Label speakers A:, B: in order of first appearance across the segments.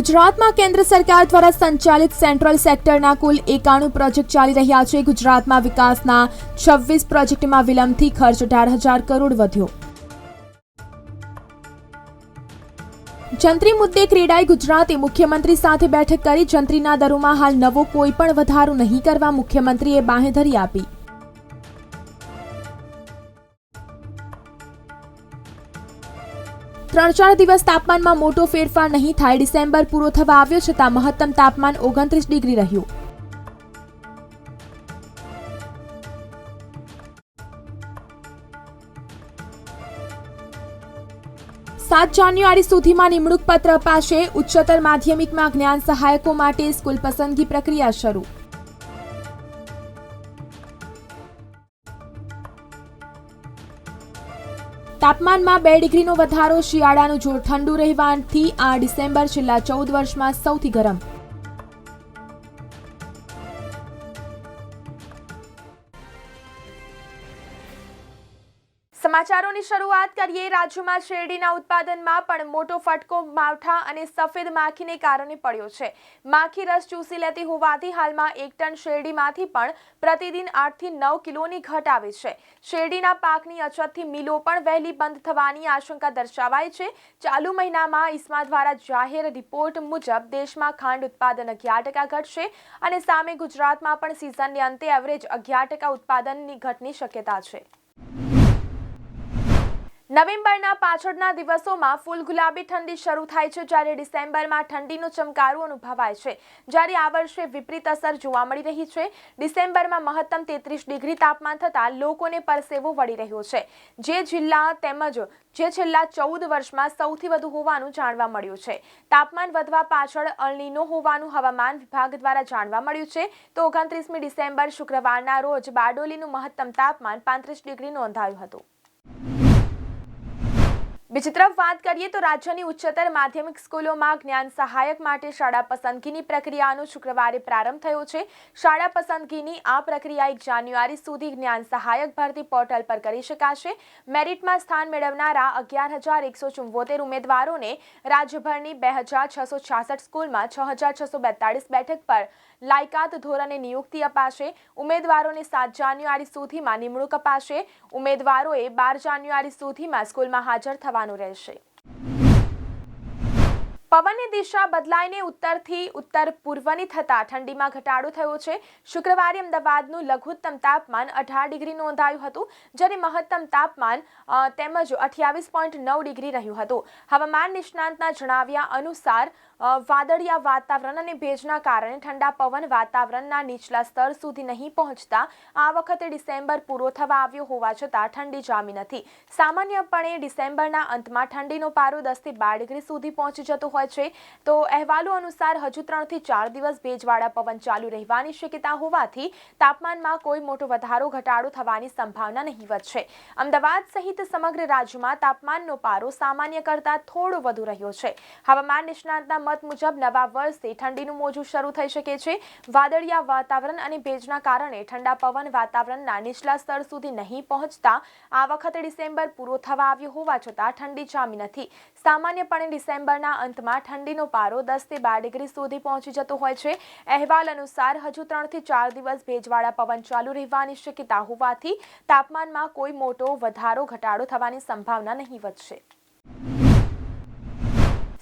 A: ગુજરાતમાં કેન્દ્ર સરકાર દ્વારા સંચાલિત સેન્ટ્રલ સેક્ટરના કુલ એકાણું પ્રોજેક્ટ ચાલી રહ્યા છે. ગુજરાતમાં વિકાસના છવ્વીસ પ્રોજેક્ટમાં વિલંબથી ખર્ચ અઢાર હજાર કરોડ વધ્યો. જંત્રી મુદ્દે ક્રેડાઈ ગુજરાતે મુખ્યમંત્રી સાથે બેઠક કરી. જંત્રીના દરોમાં હાલ નવો કોઈ પણ વધારો નહીં કરવા મુખ્યમંત્રીએ બાંહેધરી આપી. ત્રણ ચાર દિવસ તાપમાનમાં મોટો ફેરફાર નહીં થાય. ડિસેમ્બર પૂરો થવા આવ્યો છતાં મહત્તમ તાપમાન ઓગણત્રીસ ડિગ્રી રહ્યું. સાત જાન્યુઆરી સુધીમાં નિમણૂક પત્ર અપાશે. ઉચ્ચતર માધ્યમિકમાં જ્ઞાન સહાયકો માટે સ્કૂલ પસંદગી પ્રક્રિયા શરૂ. તાપમાનમાં બે ડિગ્રીનો વધારો શિયાળાનું જોર ઠંડુ રહેવાથી આ ડિસેમ્બર છેલ્લા ચૌદ વર્ષમાં સૌથી ગરમ સમાચારોની શરૂઆત કરીએ. રાજ્યમાં શેરડીના ઉત્પાદનમાં પણ મોટો ફટકો માવઠા અને સફેદ માખીને કારણે પડ્યો છે. માખી રસ ચૂસી લેતી હોવાથી હાલમાં એક ટન શેરડીમાંથી પણ પ્રતિદિન આઠથી નવ કિલોની ઘટ આવે છે. શેરડીના પાકની અછતથી મિલો પણ વહેલી બંધ થવાની આશંકા દર્શાવાય છે. ચાલુ મહિનામાં ઇસ્મા દ્વારા જાહેર રિપોર્ટ મુજબ દેશમાં ખાંડ ઉત્પાદન અગિયાર ટકા ઘટશે અને સામે ગુજરાતમાં પણ સિઝનને અંતે એવરેજ અગિયાર ટકા ઉત્પાદનની ઘટની શક્યતા છે. નવેમ્બરના પાછળના દિવસોમાં ફૂલ ગુલાબી ઠંડી શરૂ થાય છે જ્યારે ડિસેમ્બરમાં ઠંડીનો ચમકારું અનુભવાય છે. જ્યારે આ વર્ષે વિપરીત અસર જોવા મળી રહી છે. ડિસેમ્બરમાં મહત્તમ તેત્રીસ ડિગ્રી તાપમાન થતાં લોકોને પરસેવો વળી રહ્યો છે. જે જિલ્લા તેમજ જે છેલ્લા ચૌદ વર્ષમાં સૌથી વધુ હોવાનું જાણવા મળ્યું છે. તાપમાન વધવા પાછળ અલનીનો હોવાનું હવામાન વિભાગ દ્વારા જાણવા મળ્યું છે. તો ઓગણત્રીસમી ડિસેમ્બર શુક્રવારના રોજ બારડોલીનું મહત્તમ તાપમાન પાંત્રીસ ડિગ્રી નોંધાયું હતું. બીજી તરફ વાત કરીએ તો રાજ્યની ઉચ્ચતર માધ્યમિક સ્કૂલોમાં જ્ઞાન સહાયક માટે શાળા પસંદગીની પ્રક્રિયાનો શુક્રવારે પ્રારંભ થયો છે. શાળા પસંદગીની આ પ્રક્રિયા એક જાન્યુઆરી સુધી જ્ઞાન સહાયક ભરતી પોર્ટલ પર કરી શકાશે. મેરિટમાં સ્થાન મેળવનારા અગિયાર હજાર એકસો ચુંવોતેર ઉમેદવારોને રાજ્યભરની બે હજાર છસો છાસઠ સ્કૂલમાં છ હજાર છસો બેતાળીસ બેઠક પર લાયકાત ધોરણે નિયુક્તિ અપાશે. ઉમેદવારોને સાત જાન્યુઆરી સુધીમાં નિમણૂક અપાશે. ઉમેદવારોએ બાર જાન્યુઆરી સુધીમાં સ્કૂલમાં હાજર થવાનું રહેશે. પવનની દિશા બદલાઈને ઉત્તરથી ઉત્તર પૂર્વની થતાં ઠંડીમાં ઘટાડો થયો છે. શુક્રવારે અમદાવાદનું લઘુત્તમ તાપમાન અઢાર ડિગ્રી નોંધાયું હતું, જ્યારે મહત્તમ તાપમાન તેમજ અઠ્યાવીસ પોઈન્ટ નવ ડિગ્રી રહ્યું હતું. હવામાન નિષ્ણાંતના જણાવ્યા અનુસાર વાદળિયા વાતાવરણ અને ભેજના કારણે ઠંડા પવન વાતાવરણના નીચલા સ્તર સુધી નહીં પહોંચતા આ વખતે ડિસેમ્બર પૂરો થવા આવ્યો હોવા છતાં ઠંડી જામી નથી. સામાન્યપણે ડિસેમ્બરના અંતમાં ઠંડીનો પારો દસથી બાર ડિગ્રી સુધી પહોંચી જતો હોય છે. તો અહેવાલો અનુસાર હજુ ત્રણથી ચાર દિવસ ભેજવાળા પવન ચાલુ રહેવાની શક્યતા હોવાથી તાપમાનમાં કોઈ મોટો વધારો, ઘટાડો થવાની સંભાવના નહીવત છે. અમદાવાદ સહિત સમગ્ર રાજ્યમાં તાપમાનનો પારો સામાન્ય કરતાં થોડો વધુ રહ્યો છે. હવામાન નિષ્ણાંતના મત મુજબ નવા વર્ષથી ઠંડીનું મોજું શરૂ થઈ શકે છે. વાદળિયા વાતાવરણ અને ભેજના કારણે ઠંડા પવન વાતાવરણના નીચલા સ્તર સુધી નહીં પહોંચતા આ વખતે ડિસેમ્બર પૂરો થવા આવ્યો હોવા છતાં ઠંડી જામી નથી. સામાન્યપણે ડિસેમ્બરના અંતમાં ઠંડીનો પારો દસથી બાર ડિગ્રી સુધી પહોંચી જતો હોય છે. અહેવાલ અનુસાર હજુ ત્રણથી ચાર દિવસ ભેજવાળા પવન ચાલુ રહેવાની શક્યતા હોવાથી તાપમાનમાં કોઈ મોટો વધારો ઘટાડો થવાની સંભાવના નહીં છે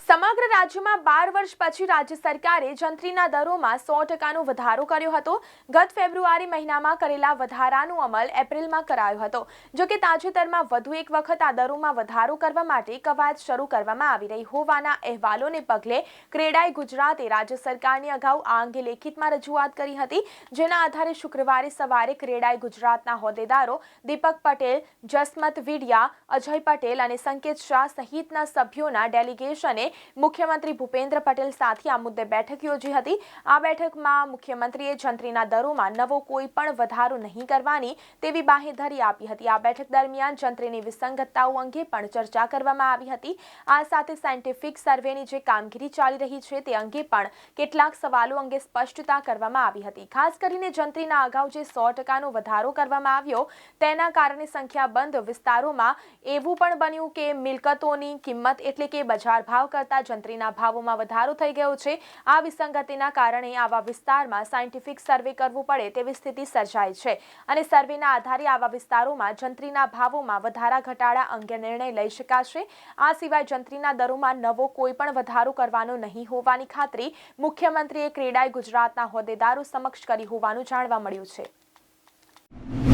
A: સમગ્ર રાજ્યમાં બાર વર્ષ પછી રાજ્ય સરકારે જંત્રીના દરોમાં સો ટકાનો વધારો કર્યો હતો. ગત ફેબ્રુઆરી મહિનામાં કરેલા વધારાનો અમલ એપ્રિલમાં કરાયો હતો. જો કે તાજેતરમાં વધુ એક વખત આ દરોમાં વધારો કરવા માટે કવાયત શરૂ કરવામાં આવી રહી હોવાના અહેવાલોને પગલે ક્રેડાઈ ગુજરાતે રાજ્ય સરકારની અગાઉ આ અંગે લેખિતમાં રજૂઆત કરી હતી. જેના આધારે શુક્રવારે સવારે ક્રેડાઈ ગુજરાતના હોદ્દેદારો દીપક પટેલ, જસમત વિડિયા, અજય પટેલ અને સંકેત શાહ સહિતના સભ્યોના ડેલિગેશને મુખ્યમંત્રી ભૂપેન્દ્ર પટેલ સાથે આ મુદ્દે બેઠક યોજી હતી. આ બેઠકમાં મુખ્યમંત્રીએ જંત્રીના દરોમાં નવો કોઈ પણ વધારો નહીં કરવાની તેવી બાહેધરી આપી હતી. આ બેઠક દરમિયાન જંત્રીની વિસંગતતાઓ અંગે પણ ચર્ચા કરવામાં આવી હતી. આ સાથે સાયન્ટિફિક સર્વેની જે કામગીરી ચાલી રહી છે તે અંગે પણ કેટલાક સવાલો અંગે સ્પષ્ટતા કરવામાં આવી હતી. ખાસ કરીને જંત્રીના અગાઉ જે સો ટકાનો વધારો કરવામાં આવ્યો તેના કારણે સંખ્યાબંધ વિસ્તારોમાં એવું પણ બન્યું કે મિલકતોની કિંમત એટલે કે બજાર ભાવ કરતાં જંત્રીના ભાવોમાં વધારો થઈ ગયો છે. આ વિસંગતિના કારણે આવા વિસ્તારમાં સાયન્ટિફિક સર્વે કરવું પડે તેવી સ્થિતિ સર્જાઈ છે. અને સર્વેના આધારે આવા વિસ્તારોમાં જંત્રીના ભાવોમાં વધારા ઘટાડા અંગે નિર્ણય લઈ શકાશે. આ સિવાય જંત્રીના દરોમાં નવો કોઈ પણ વધારો કરવાનો નહીં હોવાની ખાતરી મુખ્યમંત્રીએ ક્રેડાઈ ગુજરાતના હોદ્દેદારો સમક્ષ કરી હોવાનું જાણવા મળ્યું છે.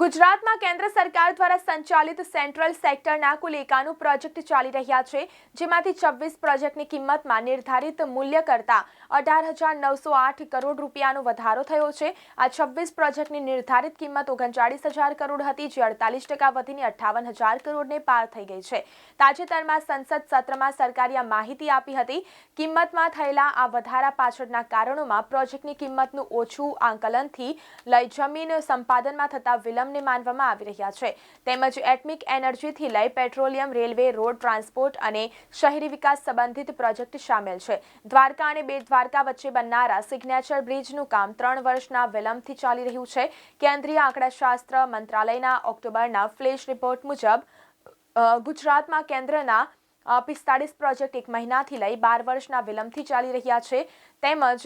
A: ગુજરાતમાં કેન્દ્ર સરકાર દ્વારા સંચાલિત સેન્ટ્રલ સેક્ટરના કુલ એકાણું પ્રોજેક્ટ ચાલી રહ્યા છે, જેમાંથી છવ્વીસ પ્રોજેક્ટની કિંમતમાં નિર્ધારિત મૂલ્ય કરતાં અઢાર હજાર નવસો આઠ કરોડ રૂપિયાનો વધારો થયો છે. આ છવ્વીસ પ્રોજેક્ટની નિર્ધારિત કિંમત ઓગણચાળીસ હજાર કરોડ હતી, જે અડતાલીસ ટકા વધીને અઠ્ઠાવન હજાર કરોડને પાર થઈ ગઈ છે. તાજેતરમાં સંસદ સત્રમાં સરકારે આ માહિતી આપી હતી, કિંમતમાં થયેલા આ વધારા પાછળના કારણોમાં પ્રોજેક્ટની કિંમતનું ઓછું આંકલનથી લઈ જમીન સંપાદનમાં થતા વિલંબને માનવામાં આવી રહ્યા છે. તેમજ એટમિક એનર્જીથી લઈ પેટ્રોલિયમ, રેલવે, રોડ ટ્રાન્સપોર્ટ અને શહેરી વિકાસ સંબંધિત પ્રોજેક્ટ સામેલ છે. દ્વારકા અને બે દ્વારકા વચ્ચે બનનારા સિગ્નેચર બ્રિજનું કામ ત્રણ વર્ષના વિલંબથી ચાલી રહ્યું છે. કેન્દ્રીય આંકડાશાસ્ત્ર મંત્રાલયના ઓક્ટોબરના ફ્લેશ રિપોર્ટ મુજબ ગુજરાતમાં કેન્દ્રના પિસ્તાળીસ પ્રોજેક્ટ એક મહિનાથી લઈ બાર વર્ષના વિલંબથી ચાલી રહ્યા છે. તેમજ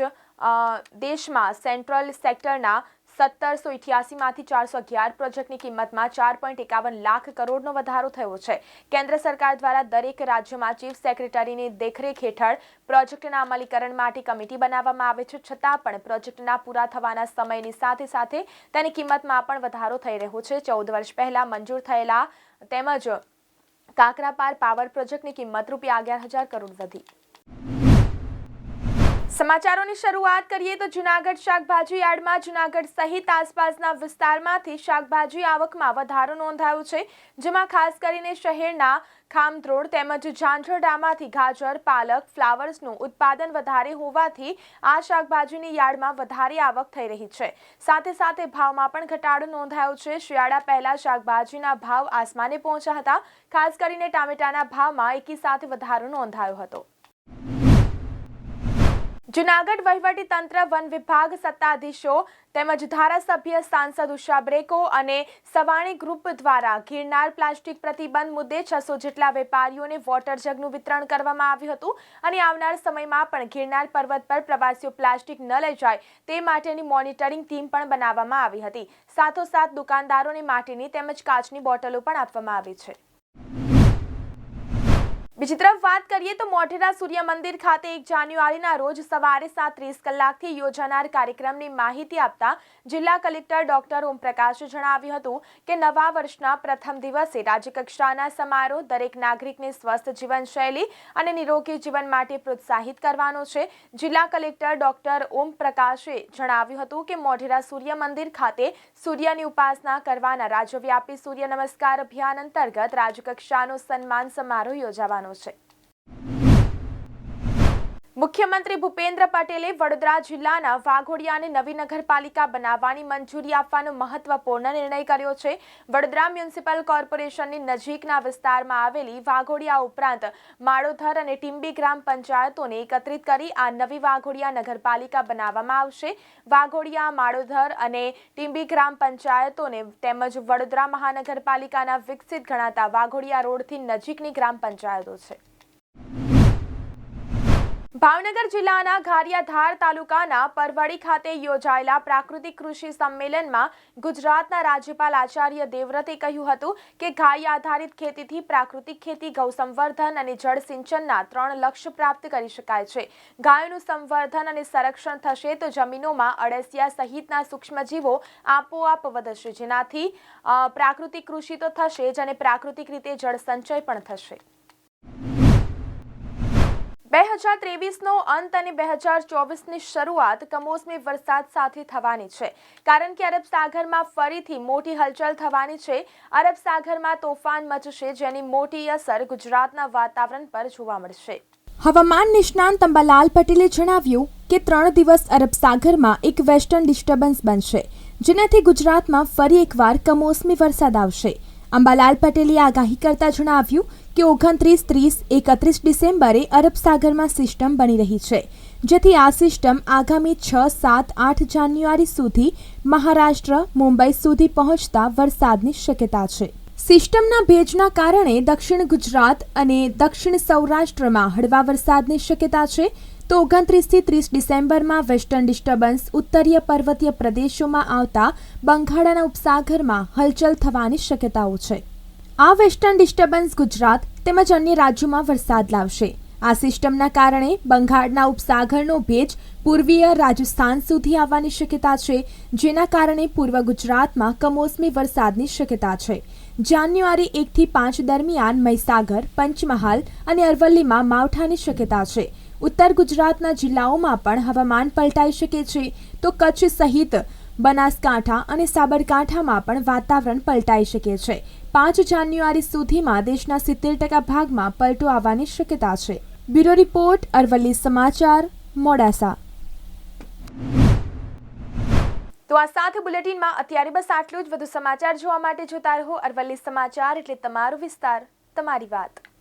A: દેશમાં સેન્ટ્રલ સેક્ટરના સત્તરસો ઇઠ્યાસીમાંથી ચારસો અગિયાર પ્રોજેક્ટની કિંમતમાં ચાર પોઈન્ટ એકાવન લાખ કરોડનો વધારો થયો છે. કેન્દ્ર સરકાર દ્વારા દરેક રાજ્યમાં ચીફ સેક્રેટરીની દેખરેખ હેઠળ પ્રોજેક્ટના અમલીકરણ માટે કમિટી બનાવવામાં આવે છે. છતાં પણ પ્રોજેક્ટના પૂરા થવાના સમયની સાથે સાથે તેની કિંમતમાં પણ વધારો થઈ રહ્યો છે. ચૌદ વર્ષ પહેલાં મંજૂર થયેલા તેમજ કાકરાપાર પાવર પ્રોજેક્ટની કિંમત રૂપિયા અગિયાર હજાર કરોડ વધી. સમાચારોની શરૂઆત કરીએ તો જુનાગઢ શાકભાજી યાર્ડમાં, જુનાગઢ સહિત આસપાસના વિસ્તારમાંથી શાકભાજી આવકમાં વધારો નોંધાયો છે, જેમાં ખાસ કરીને શહેરના ખામધ્રોડ તેમજ ઝાંઝરડામાંથી ગાજર, પાલક, ફ્લાવર્સનું ઉત્પાદન વધારે હોવાથી આ શાકભાજીની યાર્ડમાં વધારે આવક થઈ રહી છે. સાથે સાથે ભાવમાં પણ ઘટાડો નોંધાયો છે. શિયાળા પહેલા શાકભાજીના ભાવ આસમાને પહોંચ્યા હતા. ખાસ કરીને ટામેટાના ભાવમાં એકી સાથે વધારો નોંધાયો હતો. જુનાગઢ વહીવટી તંત્ર વન વિભાગ સત્તાધીશો તેમજ ધારાસભ્ય સાંસદ ઉષા બ્રેકો અને સવાણી ગ્રુપ દ્વારા ગિરનાર પ્લાસ્ટિક પ્રતિબંધ મુદ્દે છસો જેટલા વેપારીઓને વોટર જગનું વિતરણ કરવામાં આવ્યું હતું અને આવનાર સમયમાં પણ ગિરનાર પર્વત પર પ્રવાસીઓ પ્લાસ્ટિક ન લઈ જાય તે માટેની મોનિટરિંગ ટીમ પણ બનાવવામાં આવી હતી. સાથોસાથ દુકાનદારોને માટીની તેમજ કાચની બોટલો પણ આપવામાં આવી છે. બીજી તરફ વાત કરીએ તો મોઢેરા સૂર્ય મંદિર ખાતે એક જાન્યુઆરીના રોજ સવારે સાત ત્રીસ કલાકથી યોજાનાર કાર્યક્રમની માહિતી આપતા જિલ્લા કલેક્ટર ડોક્ટર ઓમપ્રકાશે જણાવ્યું હતું કે નવા વર્ષના પ્રથમ દિવસે રાજ્યકક્ષાના સમારોહ દરેક નાગરિકને સ્વસ્થ જીવનશૈલી અને નિરોગી જીવન માટે પ્રોત્સાહિત કરવાનો છે. જિલ્લા કલેક્ટર ડોક્ટર ઓમપ્રકાશે જણાવ્યું હતું કે મોઢેરા સૂર્ય મંદિર ખાતે સૂર્યની ઉપાસના કરવાના રાજ્યવ્યાપી સૂર્ય નમસ્કાર અભિયાન અંતર્ગત રાજ્યકક્ષાનો સન્માન સમારોહ યોજાવાનો છે મુખ્યમંત્રી ભૂપેન્દ્ર પટેલે વડોદરા જિલ્લાના વાઘોડિયાને નવી નગરપાલિકા બનાવવાની મંજૂરી આપવાનો મહત્વપૂર્ણ નિર્ણય કર્યો છે. વડોદરા મ્યુનિસિપલ કોર્પોરેશનની નજીકના વિસ્તારમાં આવેલી વાઘોડિયા ઉપરાંત માળોધર અને ટીંબી ગ્રામ પંચાયતોને એકત્રિત કરી આ નવી વાઘોડિયા નગરપાલિકા બનાવવામાં આવશે. વાઘોડિયા, માળોધર અને ટીંબી ગ્રામ પંચાયતોને તેમજ વડોદરા મહાનગરપાલિકાના વિકસિત ગણાતા વાઘોડિયા રોડથી નજીકની ગ્રામ પંચાયતો છે. ભાવનગર જિલ્લાના ઘારિયાધાર તાલુકાના પરવડી ખાતે યોજાયેલા પ્રાકૃતિક કૃષિ સંમેલનમાં ગુજરાતના રાજ્યપાલ આચાર્ય દેવવ્રતે કહ્યું હતું કે ગાય આધારિત ખેતીથી પ્રાકૃતિક ખેતી ગૌ સંવર્ધન અને જળ સિંચનના ત્રણ લક્ષ્ય પ્રાપ્ત કરી શકાય છે. ગાયોનું સંવર્ધન અને સંરક્ષણ થશે તો જમીનોમાં અળસિયા સહિતના સૂક્ષ્મજીવો આપોઆપ વધશે. જેનાથી પ્રાકૃતિક કૃષિ તો થશે જ અને પ્રાકૃતિક રીતે જળ સંચય પણ થશે. બે હજાર ત્રેવીસનો અંત અને બે હજાર ચોવીસની શરૂઆત કમોસમી વરસાદ સાથે થવાની છે. કારણ કે અરબ સાગરમાં ફરીથી મોટી હલચલ થવાની છે. અરબ સાગરમાં તોફાન મચશે, જેની મોટી અસર ગુજરાતના વાતાવરણ પર જોવા મળશે.
B: હવામાન નિષ્ણાંત અંબાલાલ પટેલે જણાવ્યું કે ત્રણ દિવસ અરબ સાગરમાં એક વેસ્ટર્ન ડિસ્ટર્બન્સ બનશે, જેનાથી ગુજરાતમાં ફરી એકવાર કમોસમી વરસાદ આવશે. અંબાલાલ પટેલે આગાહી કરતા જણાવ્યું કે ઓગણત્રીસ ત્રીસ એકત્રીસ ડિસેમ્બરે અરબ સાગરમાં સિસ્ટમ બની રહી છે, જેથી આ સિસ્ટમ આગામી છ, સાત, આઠ જાન્યુઆરી સુધી મહારાષ્ટ્ર, મુંબઈ સુધી પહોંચતા વરસાદની શક્યતા છે. સિસ્ટમના ભેજના કારણે દક્ષિણ ગુજરાત અને દક્ષિણ સૌરાષ્ટ્રમાં હળવા વરસાદની શક્યતા છે. તો ઓગણત્રીસથી ત્રીસ ડિસેમ્બરમાં વેસ્ટર્ન ડિસ્ટર્બન્સ ઉત્તરીય પર્વતીય પ્રદેશોમાં આવતા બંગાળાના ઉપસાગરમાં હલચલ થવાની શક્યતાઓ છે. આ વેસ્ટર્ન ડિસ્ટર્બન્સ ગુજરાત તેમજ અન્ય રાજ્યોમાં વરસાદ લાવશે. આ સિસ્ટમના કારણે બંગાળના ઉપસાગરનો ભેજ પૂર્વીય રાજસ્થાન સુધી આવવાની શક્યતા છે, જેના કારણે પૂર્વ ગુજરાતમાં કમોસમી વરસાદની શક્યતા છે. જાન્યુઆરી એકથી પાંચ દરમિયાન મહીસાગર, પંચમહાલ અને અરવલ્લીમાં માવઠાની શક્યતા છે. ઉત્તર ગુજરાતના જિલ્લાઓમાં પણ હવામાન પલટાઈ શકે છે. તો કચ્છ સહિત બનાસકાંઠા અને સાબરકાંઠામાં પણ વાતાવરણ પલટાઈ શકે છે. પાંચ જાન્યુઆરી સુધીમાં દેશના સિત્તેર ટકા ભાગમાં પલટો આવવાની શક્યતા છે. બ્યુરો રિપોર્ટ, અરવલ્લી સમાચાર, મોડાસા.
A: તો આ સાથે બુલેટિનમાં અત્યારે બસ આટલું જ. વધુ સમાચાર જોવા માટે જોતા રહો અરવલ્લી સમાચાર એટલે તમારો વિસ્તાર, તમારી વાત.